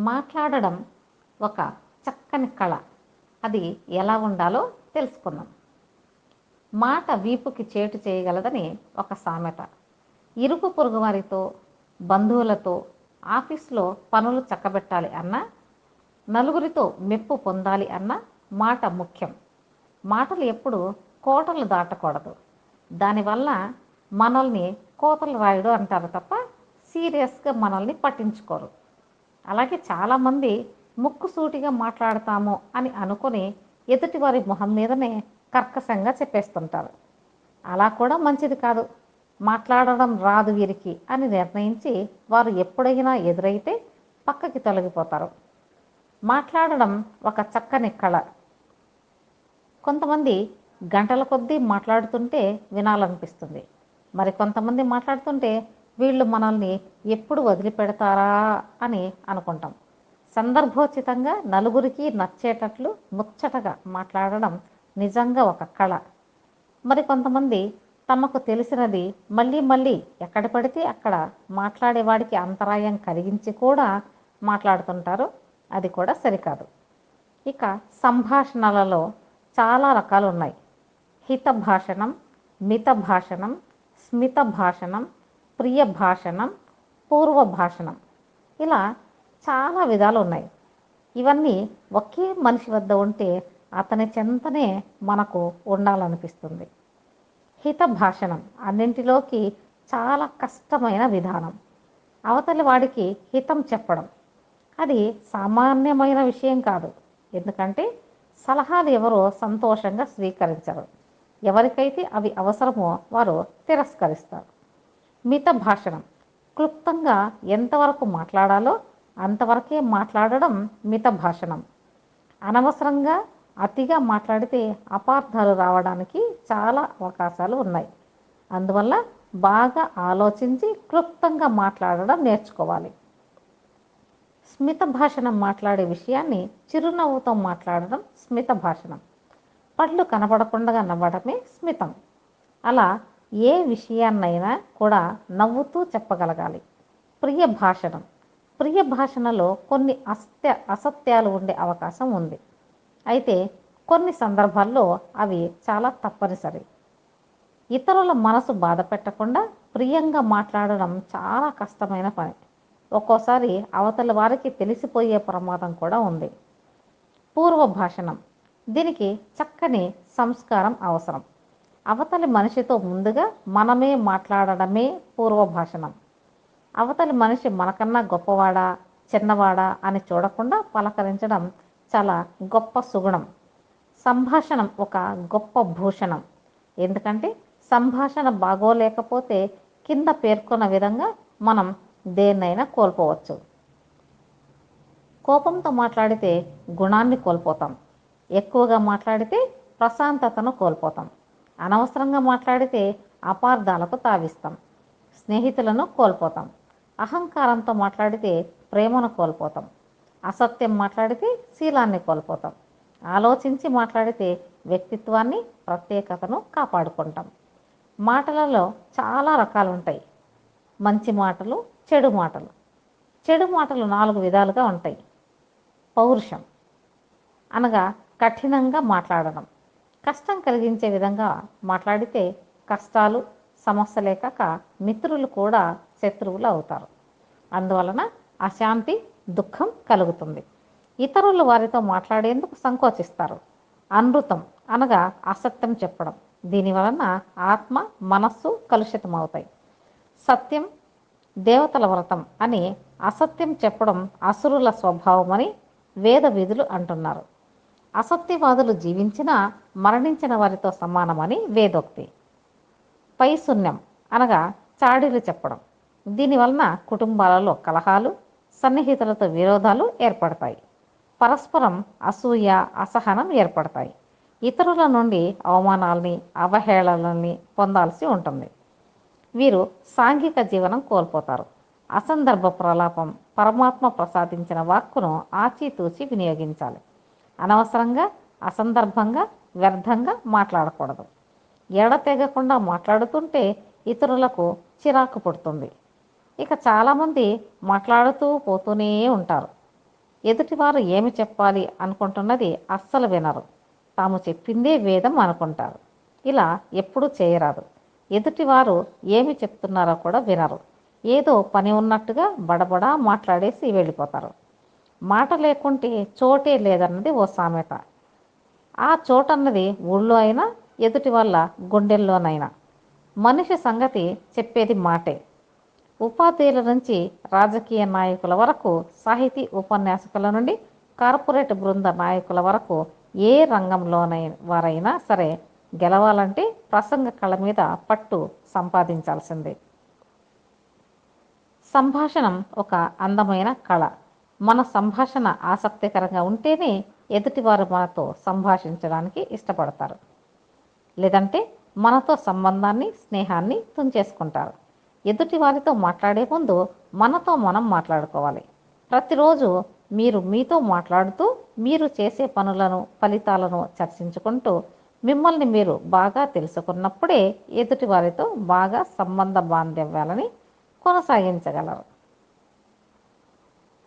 మాట్లాడడం ఒక చక్కని కళ. అది ఎలా ఉండాలో తెలుసుకుందాం. మాట వీపుకి చేటు చేయగలదని ఒక సామెత. ఇరుగు పొరుగు వారితో బంధువులతో ఆఫీస్లో పనులు చక్కబెట్టాలి అన్నా నలుగురితో మెప్పు పొందాలి అన్న మాట ముఖ్యం. మాటలు ఎప్పుడు కోటలు దాటకూడదు. దానివల్ల మనల్ని కోతలు రాయడు అంటారు తప్ప సీరియస్గా మనల్ని పట్టించుకోరు. అలాగే చాలామంది ముక్కు సూటిగా మాట్లాడతాము అని అనుకుని ఎదుటివారి మొహం మీదనే కర్కశంగా చెప్పేస్తుంటారు. అలా కూడా మంచిది కాదు. మాట్లాడడం రాదు వీరికి అని నిర్ణయించి వారు ఎప్పుడైనా ఎదురైతే పక్కకి తొలగిపోతారు. మాట్లాడడం ఒక చక్కని కళ. కొంతమంది గంటల కొద్దీ మాట్లాడుతుంటే వినాలనిపిస్తుంది. మరి కొంతమంది మాట్లాడుతుంటే వీళ్ళు మనల్ని ఎప్పుడు వదిలిపెడతారా అని అనుకుంటాం. సందర్భోచితంగా నలుగురికి నచ్చేటట్లు ముచ్చటగా మాట్లాడడం నిజంగా ఒక కళ. మరి కొంతమంది తమకు తెలిసినది మళ్ళీ మళ్ళీ ఎక్కడ పడితే అక్కడ మాట్లాడేవాడికి అంతరాయం కలిగించి కూడా మాట్లాడుతుంటారు. అది కూడా సరికాదు. ఇక సంభాషణలలో చాలా రకాలు ఉన్నాయి హిత భాషణం మిత భాషణం స్మిత భాషణం ప్రియ భాషణం పూర్వ భాషణం ఇలా చాలా విధాలు ఉన్నాయి ఇవన్నీ ఒకే మనిషి వద్ద ఉంటే అతని చెంతనే మనకు ఉండాలనిపిస్తుంది. హిత భాషణం అన్నింటిలోకి చాలా కష్టమైన విధానం. అవతలి వాడికి హితం చెప్పడం. అది సామాన్యమైన విషయం కాదు. ఎందుకంటే సలహాలు ఎవరో సంతోషంగా స్వీకరించరు. ఎవరికైతే అవి అవసరమో వారు తిరస్కరిస్తారు. మిత భాషణం క్లుప్తంగా ఎంతవరకు మాట్లాడాలో అంతవరకే మాట్లాడడం మిత భాషణం అనవసరంగా అతిగా మాట్లాడితే అపార్థాలు రావడానికి చాలా అవకాశాలు ఉన్నాయి. అందువల్ల బాగా ఆలోచించి క్లుప్తంగా మాట్లాడడం నేర్చుకోవాలి. స్మిత భాషణం మాట్లాడే విషయాన్ని చిరునవ్వుతో మాట్లాడడం స్మిత భాషణం. పళ్ళు కనపడకుండా నవ్వడమే స్మితం. అలా ఏ విషయాన్నైనా కూడా నవ్వుతూ చెప్పగలగాలి. ప్రియ భాషణం. ప్రియ భాషణలో కొన్ని అస్త్య అసత్యాలు ఉండే అవకాశం ఉంది. అయితే కొన్ని సందర్భాల్లో అవి చాలా తప్పనిసరి. ఇతరుల మనసు బాధ పెట్టకుండా ప్రియంగా మాట్లాడడం చాలా కష్టమైన పని. ఒక్కోసారి అవతల వారికి తెలిసిపోయే ప్రమాదం కూడా ఉంది. పూర్వ భాషణం. దీనికి చక్కని సంస్కారం అవసరం. అవతలి మనిషితో ముందుగా మనమే మాట్లాడడమే పూర్వ భాషణం. అవతలి మనిషి మనకన్నా గొప్పవాడా చిన్నవాడా అని చూడకుండా పలకరించడం చాలా గొప్ప సుగుణం. సంభాషణం ఒక గొప్ప భూషణం. ఎందుకంటే సంభాషణ బాగోలేకపోతే కింద పేర్కొన్న విధంగా మనం దేన్నైనా కోల్పోవచ్చు. కోపంతో మాట్లాడితే గుణాన్ని కోల్పోతాం. ఎక్కువగా మాట్లాడితే ప్రశాంతతను కోల్పోతాం. అనవసరంగా మాట్లాడితే అపార్థాలకు తావిస్తాం. స్నేహితులను కోల్పోతాం. అహంకారంతో మాట్లాడితే ప్రేమను కోల్పోతాం. అసత్యం మాట్లాడితే శీలాన్ని కోల్పోతాం. ఆలోచించి మాట్లాడితే వ్యక్తిత్వాన్ని ప్రత్యేకతను కాపాడుకుంటాం. మాటలలో చాలా రకాలు ఉంటాయి మంచి మాటలు చెడు మాటలు. చెడు మాటలు నాలుగు విధాలుగా ఉంటాయి. పౌరుషం అనగా కఠినంగా మాట్లాడడం. కష్టం కలిగించే విధంగా మాట్లాడితే కష్టాలు సమస్యలే కాక మిత్రులు కూడా శత్రువులు అవుతారు. అందువలన అశాంతి దుఃఖం కలుగుతుంది. ఇతరులు వారితో మాట్లాడేందుకు సంకోచిస్తారు. అనృతం అనగా అసత్యం చెప్పడం. దీని వలన ఆత్మ మనస్సు కలుషితం అవుతాయి సత్యం దేవతల వ్రతం అని అసత్యం చెప్పడం అసురుల స్వభావమని వేద విధులు అంటున్నారు. అసత్యవాదులు జీవించిన మరణించిన వారితో సమానమని వేదోక్తి. పై శూన్యం అనగా చాడీలు చెప్పడం. దీనివలన కుటుంబాలలో కలహాలు సన్నిహితులతో విరోధాలు ఏర్పడతాయి. పరస్పరం అసూయ అసహనం ఏర్పడతాయి. ఇతరుల నుండి అవమానాల్ని అవహేళనల్ని పొందాల్సి ఉంటుంది. వీరు సాంఘిక జీవనం కోల్పోతారు. అసందర్భ ప్రలాపం పరమాత్మ ప్రసాదించిన వాక్కును ఆచితూచి వినియోగించాలి. అనవసరంగా అసందర్భంగా వ్యర్థంగా మాట్లాడకూడదు. ఎడతెగకుండా మాట్లాడుతుంటే ఇతరులకు చిరాకు పుడుతుంది. ఇక చాలామంది మాట్లాడుతూ పోతూనే ఉంటారు. ఎదుటివారు ఏమి చెప్పాలి అనుకుంటున్నది అస్సలు వినరు. తాము చెప్పిందే వేదం అనుకుంటారు. ఇలా ఎప్పుడూ చేయరాదు. ఎదుటివారు ఏమి చెప్తున్నారో కూడా వినరు. ఏదో పని ఉన్నట్టుగా బడబడా మాట్లాడేసి వెళ్ళిపోతారు. మాట లేకుంటే చోటే లేదన్నది ఓ సామెత. ఆ చోటన్నది ఊళ్ళో అయినా ఎదుటి వల్ల గుండెల్లోనైనా. మనిషి సంగతి చెప్పేది మాటే. ఉపాధ్యాయుల నుంచి రాజకీయ నాయకుల వరకు సాహితీ ఉపన్యాసకుల నుండి కార్పొరేట్ బృంద నాయకుల వరకు ఏ రంగంలోనై వారైనా సరే గెలవాలంటే ప్రసంగ కళ మీద పట్టు సంపాదించాల్సిందే. సంభాషణం ఒక అందమైన కళ. మన సంభాషణ ఆసక్తికరంగా ఉంటేనే ఎదుటివారు మనతో సంభాషించడానికి ఇష్టపడతారు. లేదంటే మనతో సంబంధాన్ని స్నేహాన్ని తుంచేసుకుంటారు. ఎదుటి వారితో మాట్లాడే ముందు మనతో మనం మాట్లాడుకోవాలి. ప్రతిరోజు మీరు మీతో మాట్లాడుతూ మీరు చేసే పనులను ఫలితాలను చర్చించుకుంటూ మిమ్మల్ని మీరు బాగా తెలుసుకున్నప్పుడే ఎదుటి వారితో బాగా సంబంధ బాంధవ్యాలని కొనసాగించగలరు.